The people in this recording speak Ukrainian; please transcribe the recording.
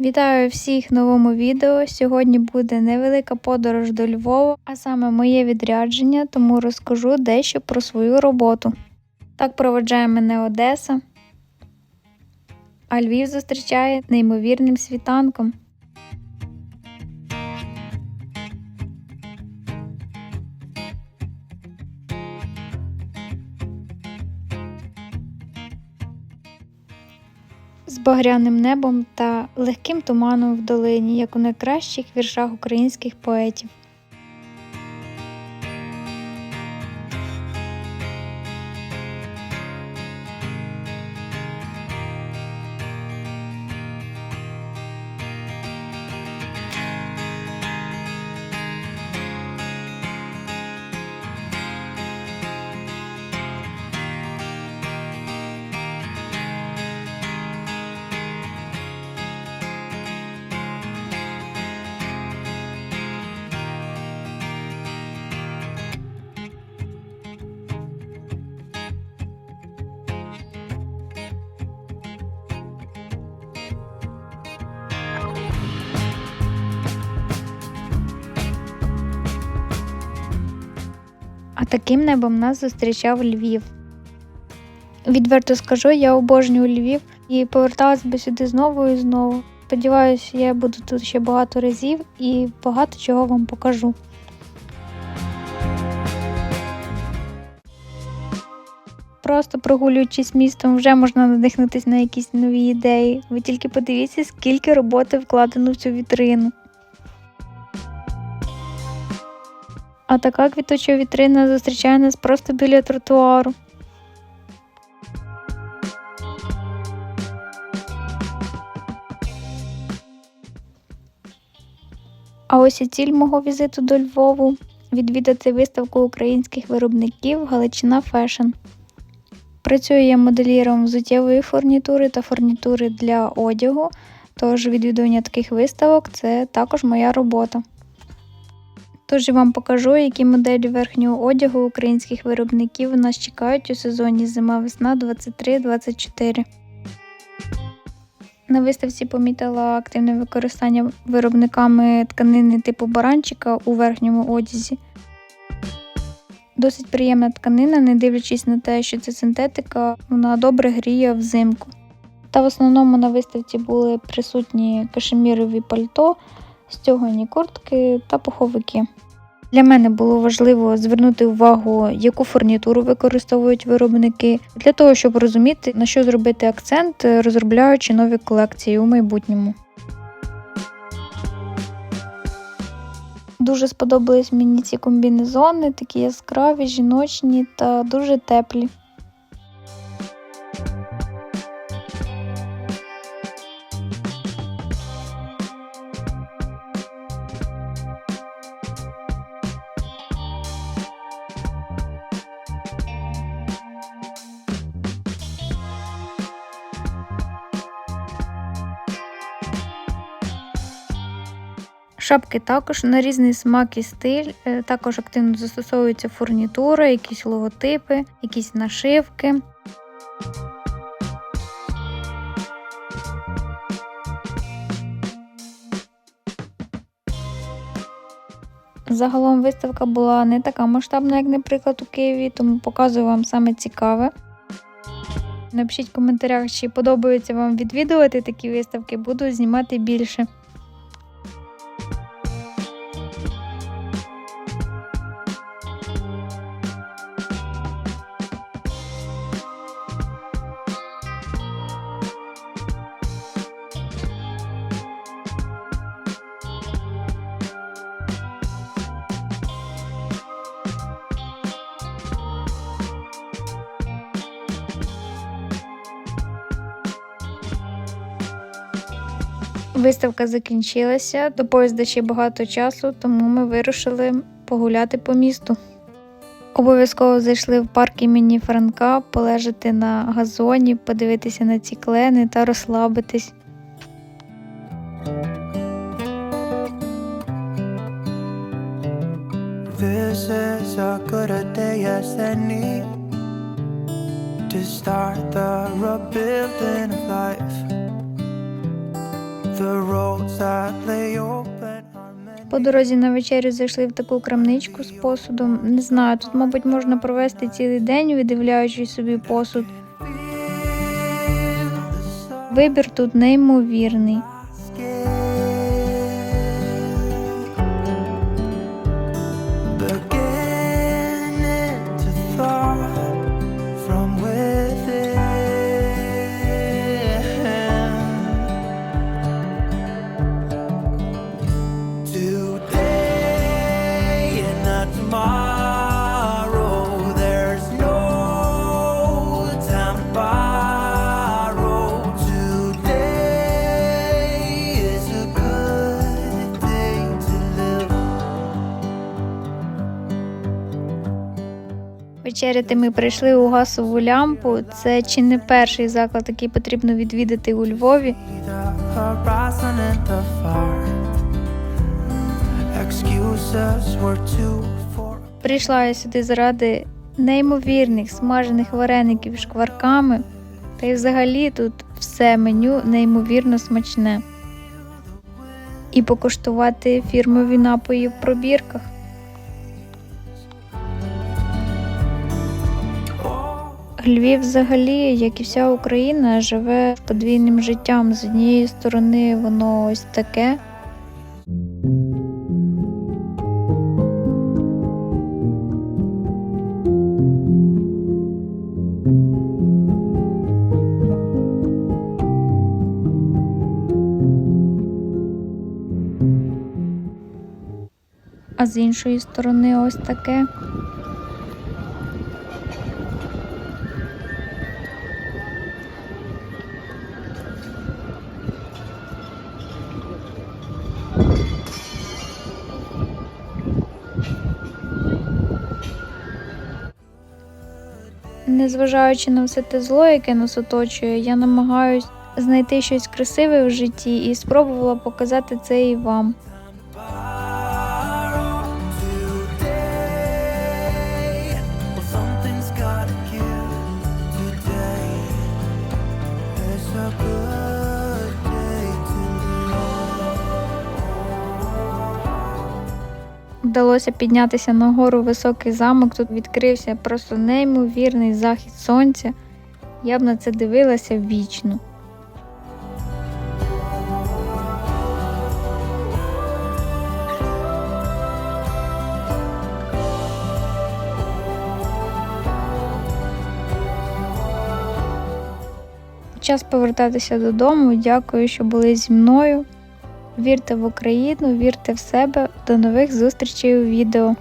Вітаю всіх в новому відео. Сьогодні буде невелика подорож до Львова, а саме моє відрядження, тому розкажу дещо про свою роботу. Так проведжає мене Одеса, а Львів зустрічає неймовірним світанком. Багряним небом та легким туманом в долині, як у найкращих віршах українських поетів. Таким небом нас зустрічав Львів. Відверто скажу, я обожнюю Львів і поверталась би сюди знову і знову. Сподіваюся, я буду тут ще багато разів і багато чого вам покажу. Просто прогулюючись містом, вже можна надихнутися на якісь нові ідеї. Ви тільки подивіться, скільки роботи вкладено в цю вітрину. А така квіточа вітрина зустрічає нас просто біля тротуару. А ось і ціль мого візиту до Львову відвідати виставку українських виробників Галичина Фешн. Працюю я модельєром взуттєвої фурнітури та фурнітури для одягу, тож відвідування таких виставок це також моя робота. Тож я вам покажу, які моделі верхнього одягу українських виробників нас чекають у сезоні зима-весна 23-24. На виставці помітила активне використання виробниками тканини типу баранчика у верхньому одязі. Досить приємна тканина, не дивлячись на те, що це синтетика, вона добре гріє взимку. Та в основному на виставці були присутні кашемірові пальто, стягані куртки та пуховики. Для мене було важливо звернути увагу, яку фурнітуру використовують виробники, для того, щоб розуміти, на що зробити акцент, розробляючи нові колекції у майбутньому. Дуже сподобались мені ці комбінезони, такі яскраві, жіночні та дуже теплі. Шапки також на різний смак і стиль. Е, Також активно застосовується фурнітура, якісь логотипи, якісь нашивки. Загалом виставка була не така масштабна, як, наприклад, у Києві, тому показую вам саме цікаве. Напишіть в коментарях, чи подобається вам відвідувати такі виставки, буду знімати більше. Виставка закінчилася, до поїзда ще багато часу, тому ми вирушили погуляти по місту. Обов'язково зайшли в парк імені Франка, полежати на газоні, подивитися на ці клени та розслабитись. This is as good a day as any to start the rebuilding of life. По дорозі на вечерю зайшли в таку крамничку з посудом. Не знаю, тут, мабуть, можна провести цілий день, видивляючись собі посуд. Вибір тут неймовірний. Вечеряти ми прийшли у гасову лямпу. Це чи не перший заклад, який потрібно відвідати у Львові. Прийшла я сюди заради неймовірних смажених вареників шкварками. Та й взагалі тут все меню неймовірно смачне. І покуштувати фірмові напої в пробірках. Львів взагалі, як і вся Україна, живе подвійним життям. З однієї сторони, воно ось таке, а з іншої сторони, ось таке. Незважаючи на все те зло, яке нас оточує, я намагаюсь знайти щось красиве в житті і спробувала показати це і вам. Вдалося піднятися на гору високий замок. Тут відкрився просто неймовірний захід сонця. Я б на це дивилася вічно. Час повертатися додому. Дякую, що були зі мною. Вірте в Україну, вірте в себе. До нових зустрічей у відео.